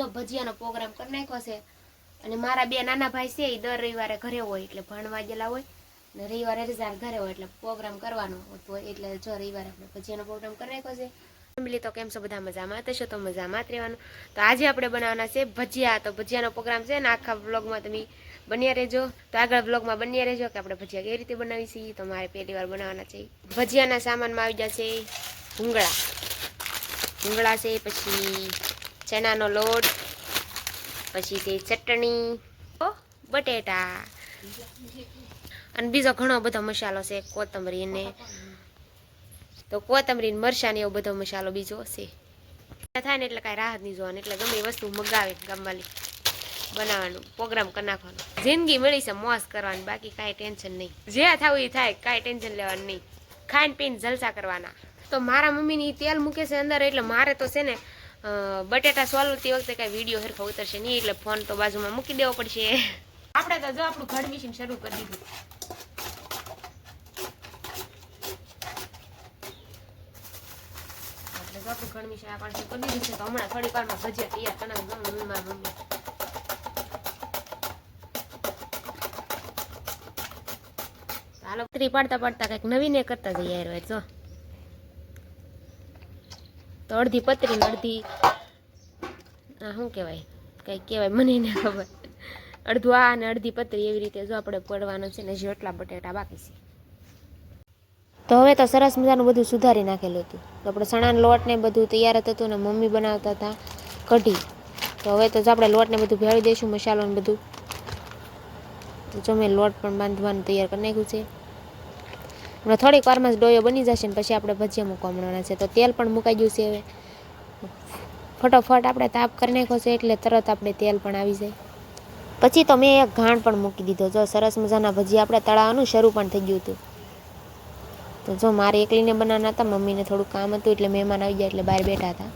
જો ભજીયાનો પ્રોગ્રામ કરી નાખ્યો છે. અને મારા બે નાના ભાઈ છે, એ દર રવિવારે ઘરે હોય એટલે ભણવા ગયેલા હોય. ને રવિવારે રજા ઘરે હોય એટલે પ્રોગ્રામ કરવાનો હતો. એટલે જો રવિવારે આપણે ભજીયાનો પ્રોગ્રામ કરી નાખ્યો છે. ફેમિલી તો કેમ છો? બધા મજામાં થશો તો મજામાં જ રહેવાનું. તો આજે આપણે બનાવવાના છે ભજીયા. તો ભજીયાનો પ્રોગ્રામ છે ને આખા વ્લોગમાં તમે બન્યા રહેજો. તો આગળ વ્લોગમાં બન્યા રહેજો કે આપણે ભજીયા કેવી રીતે બનાવી છીએ તો મારે પહેલી વાર બનાવવાના છે. ભજીયાના સામાનમાં આવી જશે ભૂંગળા. ભૂંગળા છે, પછી ચણાનો લોટ, પછી તે ચટણી બટેટા. અને બીજો ઘણો બધો મસાલો છે, કોથમરી ને તો કોથમરી ને ને એવો બધો મસાલો બીજો છે. થાય ને એટલે કાંઈ રાહત નહીં જોવાની, એટલે ગમે વસ્તુ મગાવે ગામવાલી બનાવવાનું પ્રોગ્રામ કરી નાખવાનો. જિંદગી મળી છે મોસ કરવાની, બાકી કાંઈ ટેન્શન નહીં. જે થવું એ થાય, કાંઈ ટેન્શન લેવાનું નહીં. ખાઈને પીને જલસા કરવાના. તો મારા મમ્મીની તેલ મૂકે છે અંદર, એટલે મારે તો છે ને બટેટા સોલવતી વખતે કાંઈ વીડિયો હરખો ઉતરશે નહીં એટલે ફોન તો બાજુમાં મૂકી દેવો પડશે. આપણે તો જો આપણું ઘર મિશીન શરૂ કરી દીધું. આપણે જો આપણું ઘર મિશીન આપણે શરૂ કરી દીધું છે તો હમણાં થોડીક વારમાં ભજીયા તૈયાર નાખું મમ્મી મારા મમ્મી. હાલો ત્રી પાડતા પાડતા કંઈક નવીને કરતા જઈએ યાર જો. તો અડધી પતરીને અડધી, આ શું કહેવાય? કંઈ કહેવાય મને ના ખબર. અડધું આ અને અડધી પતરી એવી રીતે જો આપણે પડવાનું છે ને હજી એટલા બટેટા બાકી છે. તો હવે તો સરસ મજાનું બધું સુધારી નાખેલું હતું. તો આપણે ચણાના લોટ ને બધું તૈયાર થતું ને મમ્મી બનાવતા હતા કઢી. તો હવે તો જો આપણે લોટને બધું ભેળવી દઈશું, મસાલો ને બધું. તો જો મેં લોટ પણ બાંધવાનું તૈયાર કરી નાખ્યું છે. હમણાં થોડીક વારમાં જ ડોયો બની જશે ને પછી આપણે ભજીયા મૂકવા છે. તો તેલ પણ મુકાઈ ગયું છે હવે. ફટોફટ આપણે તાપ કરી નાખ્યો છે એટલે તરત આપણે તેલ પણ આવી જાય. પછી તો મેં એક ઘાણ પણ મૂકી દીધો. જો સરસ મજાના ભજીયા આપણે તળાવવાનું શરૂ પણ થઈ ગયું હતું. તો જો મારે એકલીને બનાવવાના હતા, મમ્મીને થોડું કામ હતું એટલે મહેમાન આવી ગયા એટલે બહાર બેઠા હતા.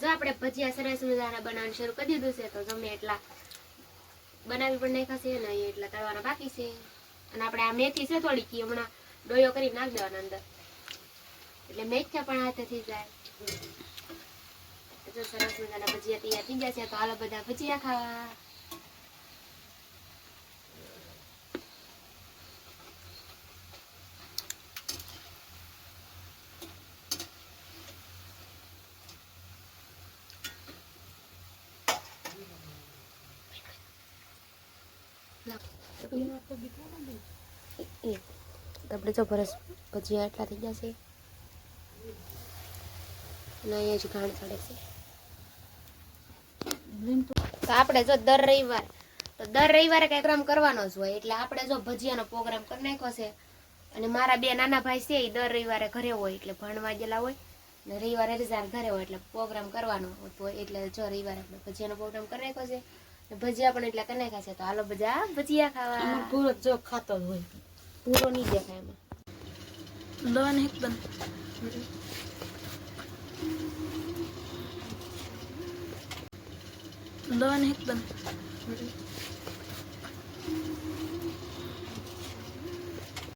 જો આપણે ભજીયા સરસ મજાના બનાવવાનું શરૂ કરી દીધું છે, તો ગમે એટલા બનાવી પણ નાખ્યા છે એટલા તળવાના બાકી છે. અને આપણે આ મેથી છે થોડીક હમણાં ડોયો કરી નાખ દેવાના અંદર. એટલે મેથ્યા પણ હાથે થઈ જાય. જો સરસ મજાના ભજીયા તૈયાર થઈ ગયા છે, તો હાલો બધા ભજીયા ખાવા. એ તો ભરસ ભજીયા એટલા થઈ જશે તો આપણે જો દર રવિવાર, તો દર રવિવારે પ્રોગ્રામ કરવાનો જ હોય. એટલે આપણે જો ભજીયાનો પ્રોગ્રામ કરી નાખ્યો છે અને મારા બે નાના ભાઈ છે, એ દર રવિવારે ઘરે હોય એટલે ભણવા ગયેલા હોય. અને રવિવારે રજા ઘરે હોય એટલે પ્રોગ્રામ કરવાનો હોય. એટલે જો રવિવારે આપણે ભજીયાનો પ્રોગ્રામ કરી નાખ્યો છે. ભજીયા પણ એટલા કને ખાય છે. તો હાલો બધા ભજીયા ખાવા. પૂરો જો ખાતો જ હોય. પૂરો નહીં દેખાય એમાં. લોન એકદમ લોન એકદમ